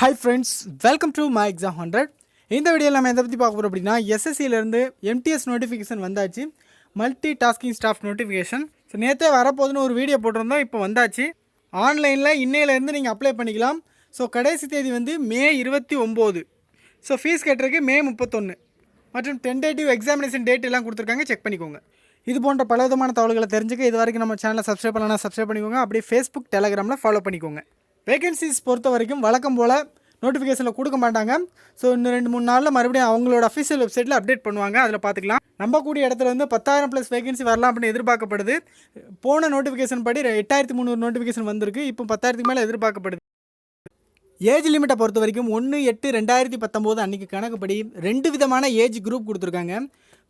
Hi friends welcome to my exam hundred இந்த வீடியோவில் நம்ம எதை பற்றி பார்க்க போகிறோம் அப்படின்னா எஸ்எஸ்சியிலேருந்து எம்டிஎஸ் நோட்டிஃபிகேஷன் வந்தாச்சு. Multi tasking staff notification so நேற்றே வரப்போகுதுன்னு ஒரு வீடியோ போட்டிருந்தோம் இப்போ வந்தாச்சு. ஆன்லைனில் இன்னையிலேருந்து நீங்கள் அப்ளை பண்ணிக்கலாம். ஸோ கடைசி தேதி வந்து மே இருபத்தி ஒம்பது. ஸோ ஃபீஸ் கட்டுறதுக்கு மே முப்பத்தொன்று மற்றும் டென்டேட்டிவ் எக்ஸாமினேஷன் டேட் எல்லாம் கொடுத்துருக்காங்க செக் பண்ணிக்கோங்க. இது போன்ற பல விதமான தகவல்களை தெரிஞ்சுக்க இது வரைக்கும் நம்ம சேனலை சப்ஸ்கிரைப் பண்ணலாம் சப்ஸ்கிரைப் பண்ணிக்கோங்க. அப்படியே ஃபேஸ்புக் டெலகிராமில் ஃபாலோ பண்ணிக்கோங்க. வேகன்சிஸ் பொறுத்த வரைக்கும் வழக்கம் போல் நோட்டிஃபிகேஷனில் கொடுக்க மாட்டாங்க. ஸோ இன்னும் ரெண்டு மூணு நாளில் மறுபடியும் அவங்களோட அஃபிஷியல் வெப்சைட்டில் அப்டேட் பண்ணுவாங்க. அதில் பார்த்துக்கலாம். நம்பக்கூடிய இடத்துல வந்து பத்தாயிரம் ப்ளஸ் வேகன்சி வரலாம் அப்படின்னு எதிர்பார்க்கப்படுது. போன நோட்டிஃபிகேஷன் படி எட்டாயிரத்தி முந்நூறு நோட்டிஃபிகேஷன் வந்திருக்கு. இப்போ பத்தாயிரத்துக்கு மேலே எதிர்பார்க்கப்படுது. ஏஜ் லிமிட்டை பொறுத்த வரைக்கும் ஒன்று எட்டு ரெண்டாயிரத்தி பத்தொம்போது அன்றைக்கி கணக்குப்படி ரெண்டு விதமான ஏஜ் குரூப் கொடுத்துருக்காங்க.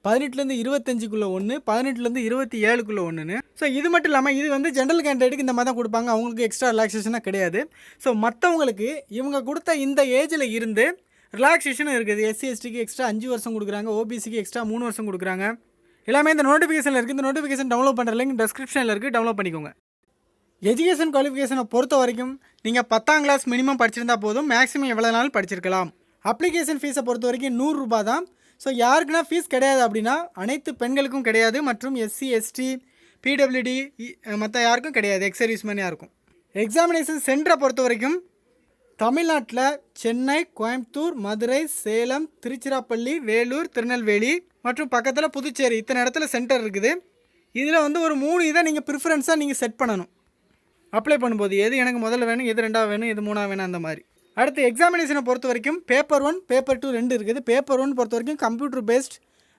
பதினெட்டுலேருந்து இருபத்தஞ்சுக்குள்ளே ஒன்று பதினெட்டுலேருந்து இருபத்தி ஏழுக்குள்ளே ஒன்றுன்னு ஸோ இது மட்டும் இல்லாமல் இது வந்து ஜென்ரல் கேண்டிடேட்டுக்கு இந்த மாதிரி தான் கொடுப்பாங்க. அவங்களுக்கு எக்ஸ்ட்ரா ரிலாக்ஸேஷனாக கிடையாது. ஸோ மற்றவங்களுக்கு இவங்க கொடுத்த இந்த ஏஜில் இருந்து ரிலாக்ஸேஷனும் இருக்குது. எஸ்சி எஸ்டிக்கு எக்ஸ்ட்ரா அஞ்சு வருஷம் கொடுக்குறாங்க. ஓபிசிக்கு எக்ஸ்ட்ரா மூணு வருஷம் கொடுக்குறாங்க. எல்லாமே இந்த நோட்டிஃபிகேஷனில் இருக்குது இந்த நோட்டிஃபிகேஷன் டவுன்லோட் பண்ணுற லிங்க் டெஸ்கிரிப்ஷனில் இருக்குது டவுன்லோட் பண்ணிக்கோங்க. எஜுகேஷன் குவாலிஃபிகேஷனை பொறுத்த வரைக்கும் நீங்கள் பத்தாம் கிளாஸ் மினிமம் படிச்சிருந்தா போதும். மேக்ஸிமம் எவ்வளோ நாள் படிச்சிருக்கலாம். அப்ளிகேஷன் ஃபீஸை பொறுத்த வரைக்கும் நூறுரூபா தான். ஸோ யாருக்குன்னா ஃபீஸ் கிடையாது அப்படின்னா அனைத்து பெண்களுக்கும் கிடையாது மற்றும் எஸ்சி எஸ்டி பிடபிள்யூடி மற்ற யாருக்கும் கிடையாது. எக்ஸர்வீஸ்மேன் யாருக்கும். எக்ஸாமினேஷன் சென்டரை பொறுத்த வரைக்கும் தமிழ்நாட்டில் சென்னை கோயம்புத்தூர் மதுரை சேலம் திருச்சிராப்பள்ளி வேலூர் திருநெல்வேலி மற்றும் பக்கத்தில் புதுச்சேரி இத்தனை இடத்துல சென்டர் இருக்குது. இதில் வந்து ஒரு மூணு இதை நீங்கள் ப்ரிஃபரன்ஸாக நீங்கள் செட் பண்ணணும். அப்ளை பண்ணும்போது எது எனக்கு முதல்ல வேணும் எது ரெண்டாவது வேணும் எது மூணாவது வேணும் அந்த மாதிரி. அடுத்து எக்ஸாமினேஷனை பொறுத்த வரைக்கும் பேப்பர் ஒன் பேப்பர் டூ ரெண்டு இருக்குது. பேப்பர் ஒன் பொறுத்த வரைக்கும் computer based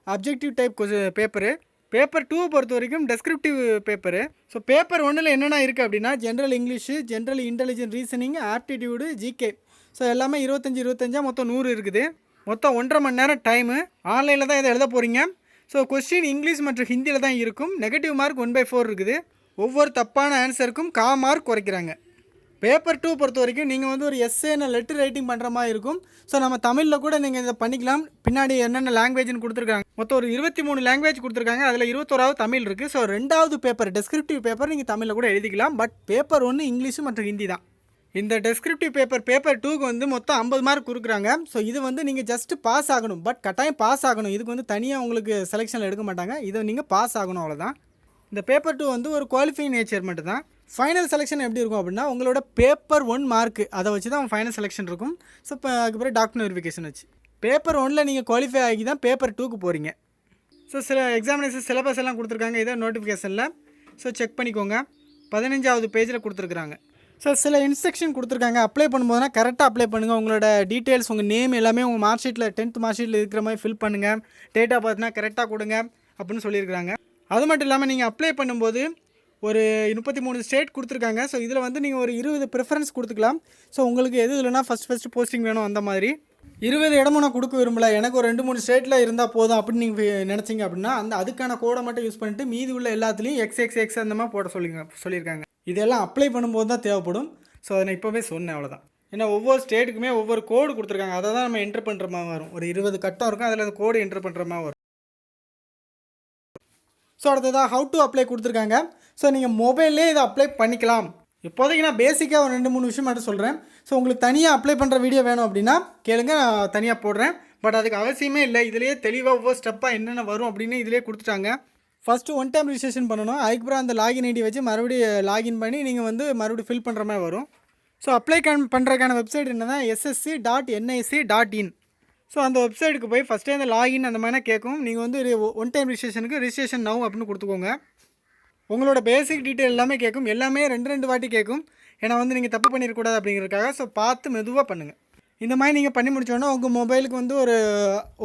objective type paper paper two பொறுத்த வரைக்கும் டெஸ்கிரிப்டிவ் பேப்பரு ஸோ பேப்பர் ஒன்றில் என்னென்ன இருக்குது அப்படின்னா general English general intelligent reasoning aptitude GK so எல்லாமே இருபத்தஞ்சி இருபத்தஞ்சா மொத்தம் நூறு இருக்குது. மொத்தம் ஒன்றரை மணி நேரம் டைமு ஆன்லைனில் தான் இதை எழுத போகிறீங்க ஸோ கொஸ்டின் இங்கிலீஷ் மற்றும் ஹிந்தியில் தான் இருக்கும். Negative mark one by four இருக்குது. ஒவ்வொரு தப்பான ஆன்சருக்கும் கா மார்க் குறைக்கிறாங்க. பேப்பர் டூ பொறுத்த வரைக்கும் நீங்கள் வந்து ஒரு எஸ்ஏன்னு லெட்டர் ரைட்டிங் பண்ணுற மாதிரி இருக்கும். ஸோ நம்ம தமிழில் கூட நீங்கள் இதை பண்ணிக்கலாம். பின்னாடி என்னென்ன லாங்குவேஜ்னு கொடுத்துருக்காங்க. மொத்தம் ஒரு இருபத்தி மூணு லாங்குவேஜ் கொடுத்துருக்காங்க. அதில் இருபத்தோராவது தமிழ் இருக்குது ஸோ ரெண்டாவது பேப்பர் டெஸ்கிரிப்டிவ் பேப்பர் நீங்கள் தமிழில் கூட எழுதிக்கலாம். பட் பேப்பர் ஒன்று இங்கிலீஷு மற்றும் ஹிந்தி தான். இந்த டெஸ்கிரிப்டிவ் பேப்பர் பேப்பர் டூக்கு வந்து மொத்தம் ஐம்பது மார்க் கொடுக்குறாங்க. ஸோ இது வந்து நீங்கள் ஜஸ்ட் பாஸ் ஆகணும். பட் கட்டாயம் பாஸ் ஆகணும். இதுக்கு வந்து தனியாக உங்களுக்கு செலெக்ஷனில் எடுக்க மாட்டாங்க. இதை நீங்கள் பாஸ் ஆகணும் அவ்வளோதான் இந்த பேப்பர் டூ வந்து ஒரு குவாலிஃபைங் நேச்சர் மட்டும் தான் ஃபைனல் செலெக்ஷன் எப்படி இருக்கும் அப்படின்னா உங்களோட பேப்பர் ஒன் மார்க் அதை வச்சு தான் ஃபைனல் செலெக்ஷன் இருக்கும். ஸோ இப்போ அதுக்கப்புறம் டாக்டர் வெரிஃபிகேஷன் வச்சு. பேப்பர் ஒனில் நீங்கள் குவாலிஃபை ஆகி தான் பேப்பர் டூக்கு போகிறீங்க ஸோ சில எக்ஸாமினேஷன் சிலபஸ் எல்லாம் கொடுத்துருக்காங்க. இதை நோட்டிஃபிகேஷனில் ஸோ செக் பண்ணிக்கோங்க. பதினஞ்சாவது பேஜில் கொடுத்துருக்குறாங்க. ஸோ சில இன்ஸ்ட்ரக்ஷன் கொடுத்துருக்காங்க. அப்ளை பண்ணும்போதுனா கரெக்டாக அப்ளை பண்ணுங்கள் உங்களோட டீட்டெயில்ஸ் உங்கள் நேம் எல்லாமே உங்கள் மார்க் ஷீட்டில் டென்த் மார்க் ஷீட்டில் இருக்கிற மாதிரி ஃபில் பண்ணுங்கள் டேட் ஆஃப் பர்த்னா கரெக்டாக கொடுங்க. அப்படின்னு சொல்லியிருக்கிறாங்க. அது மட்டும் இல்லாமல் நீங்கள் அப்ளை பண்ணும்போது ஒரு முப்பத்தி மூணு ஸ்டேட் கொடுத்துருக்காங்க. ஸோ இதில் வந்து நீங்கள் ஒரு இருபது ப்ரிஃபரன்ஸ் கொடுத்துக்கலாம். ஸோ உங்களுக்கு எது இல்லைனா ஃபஸ்ட் ஃபஸ்ட்டு போஸ்டிங் வேணும் அந்த மாதிரி. இருபது இடமும் நான் கொடுக்க விரும்பல. எனக்கு ஒரு ரெண்டு மூணு ஸ்டேட்டில் இருந்தால் போதும் அப்படின்னு நீங்கள் நினச்சிங்க அப்படின்னா அந்த அதுக்கான கோடை மட்டும் யூஸ் பண்ணிட்டு மீதி உள்ள எல்லாத்துலேயும் எக்ஸ் எக்ஸ் எக்ஸ் அந்த மாதிரி போட சொல்லிங்க சொல்லியிருக்காங்க. இதெல்லாம் அப்ளை பண்ணும்போது தான் தேவைப்படும். ஸோ அதை நான் இப்போவே சொன்னேன் அவ்வளோதான் ஏன்னா ஒவ்வொரு ஸ்டேட்டுக்குமே ஒவ்வொரு கோடு கொடுத்துருக்காங்க. அதை தான் நம்ம என்ட்ரு பண்ணுற மாதிரி வரும். ஒரு இருபது கட்டம் இருக்கும். அதில் அந்த கோடு என்ட்ரு பண்ணுற மாதிரி வரும். ஸோ அடுத்ததாக ஹவு டு அப்ளை கொடுத்துருக்காங்க. ஸோ நீங்கள் மொபைல்லே இதை அப்ளை பண்ணிக்கலாம். இப்போதைக்கு நான் பேசிக்காக ஒரு ரெண்டு மூணு விஷயம் மட்டும் சொல்கிறேன் ஸோ உங்களுக்கு தனியாக அப்ளை பண்ணுற வீடியோ வேணும் அப்படின்னா கேளுங்க நான் தனியாக போடுறேன். பட் அதுக்கு அவசியமே இல்லை. இதிலேயே தெளிவாக ஒவ்வொரு ஸ்டெப்பாக என்னென்ன வரும் அப்படின்னு இதிலே கொடுத்துட்டாங்க. ஃபஸ்ட்டு ஒன் டைம் ரிஜிஸ்ட்ரேஷன் பண்ணணும். அதுக்கப்புறம் அந்த லாகின் ஐடி வச்சு மறுபடியும் லாகின் பண்ணி நீங்கள் வந்து மறுபடியும் ஃபில் பண்ணுற மாதிரி வரும். ஸோ அப்ளை கன் பண்ணுறதுக்கான வெப்சைட் என்னன்னா SSC dot NIC dot in so அந்த வெப்சைட்டுக்கு போய் ஃபஸ்ட்டே அந்த லாகின் அந்த மாதிரினா கேட்கும் நீங்கள் வந்து ஒன் டைம் ரிஜிஸ்ட்ரேஷனுக்கு ரிஜிஸ்ட்ரேஷன் நவ் அப்படின்னு கொடுத்துக்கோங்க. உங்களோட பேசிக் டீட்டெயில் எல்லாமே கேட்கும் எல்லாமே ரெண்டு ரெண்டு வாட்டி கேட்கும் ஏன்னா வந்து நீங்கள் தப்பு பண்ணிடக்கூடாது அப்படிங்கிறதுக்காக ஸோ பார்த்து மெதுவாக பண்ணுங்கள் இந்த மாதிரி நீங்கள் பண்ணி முடிச்சோன்னா உங்கள் மொபைலுக்கு வந்து ஒரு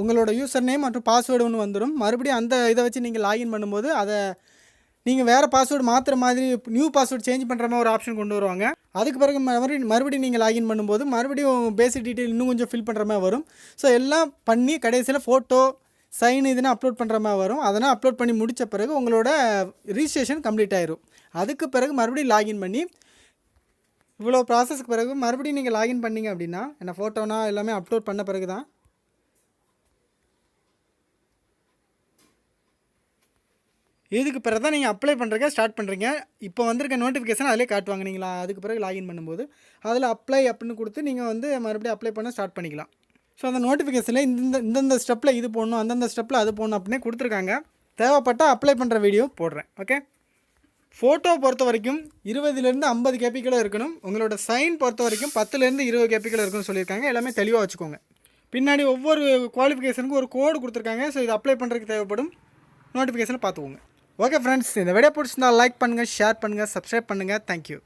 உங்களோட யூசர் நேம் மற்றும் பாஸ்வேர்டு ஒன்று வந்துடும் மறுபடியும் அந்த இதை வச்சு நீங்கள் லாகின் பண்ணும்போது அதை நீங்கள் வேறு பாஸ்வேர்டு மாற்றுற மாதிரி நியூ பாஸ்வேர்டு சேஞ்ச் பண்ணுற மாதிரி ஒரு ஆப்ஷன் கொண்டு வருவாங்க. அதுக்கு பிறகு மறுபடியும் மறுபடியும் நீங்கள் லாகின் பண்ணும்போது மறுபடியும் பேசிக் டீட்டெயில் இன்னும் கொஞ்சம் ஃபில் பண்ணுற மாதிரி வரும். ஸோ எல்லாம் பண்ணி கடைசியில் ஃபோட்டோ சைன் இதுனா அப்லோட் பண்ணுற மாதிரி வரும். அதெல்லாம் அப்லோட் பண்ணி முடித்த பிறகு உங்களோட ரிஜிஸ்ட்ரேஷன் கம்ப்ளீட் ஆயிரும். அதுக்கு பிறகு மறுபடியும் லாகின் பண்ணி இவ்வளோ ப்ராசஸ்க்கு பிறகு மறுபடியும் நீங்கள் லாகின் பண்ணீங்க அப்படின்னா என்ன ஃபோட்டோனா எல்லாமே அப்லோட் பண்ண பிறகு தான் இதுக்கு பிறகு தான் நீங்கள் அப்ளை பண்ணுறக்க ஸ்டார்ட் பண்ணுறீங்க இப்போ வந்திருக்க நோட்டிஃபிகேஷன் அதிலே காட்டுவாங்க நீங்களா? அதுக்கு பிறகு லாகின் பண்ணும்போது. அதில் அப்ளை அப்படின்னு கொடுத்து நீங்கள் வந்து மறுபடியும் அப்ளை பண்ண ஸ்டார்ட் பண்ணிக்கலாம். ஸோ அந்த நோட்டிஃபிகேஷனில் இந்த இந்தந்த ஸ்டெப்பில் இது போடணும் அந்தந்த ஸ்டெப்பில் அது போடணும் அப்படின்னு கொடுத்துருக்காங்க. தேவைப்பட்டால் அப்ளை பண்ணுற வீடியோ போடுறேன். ஓகே ஃபோட்டோ பொறுத்த வரைக்கும் இருபதுலேருந்து ஐம்பது கேபிக்கலாக இருக்கணும். உங்களோட சைன் பொறுத்த வரைக்கும் பத்துலேருந்து இருபது கேபிக்கலாக இருக்குன்னு சொல்லியிருக்காங்க. எல்லாமே தெளிவாக வச்சுக்கோங்க. பின்னாடி ஒவ்வொரு குவாலிஃபிகேஷனுக்கும் ஒரு கோடு கொடுத்துருக்காங்க. ஸோ இது அப்ளை பண்ணுறதுக்கு தேவைப்படும். நோட்டிஃபிகேஷனை பார்த்துக்கோங்க. ஓகே ஃப்ரெண்ட்ஸ் இந்த வீடியோ பிடிச்சிருந்தால் லைக் பண்ணுங்கள் ஷேர் பண்ணுங்கள் சப்ஸ்கிரைப் பண்ணுங்கள் தேங்க்யூ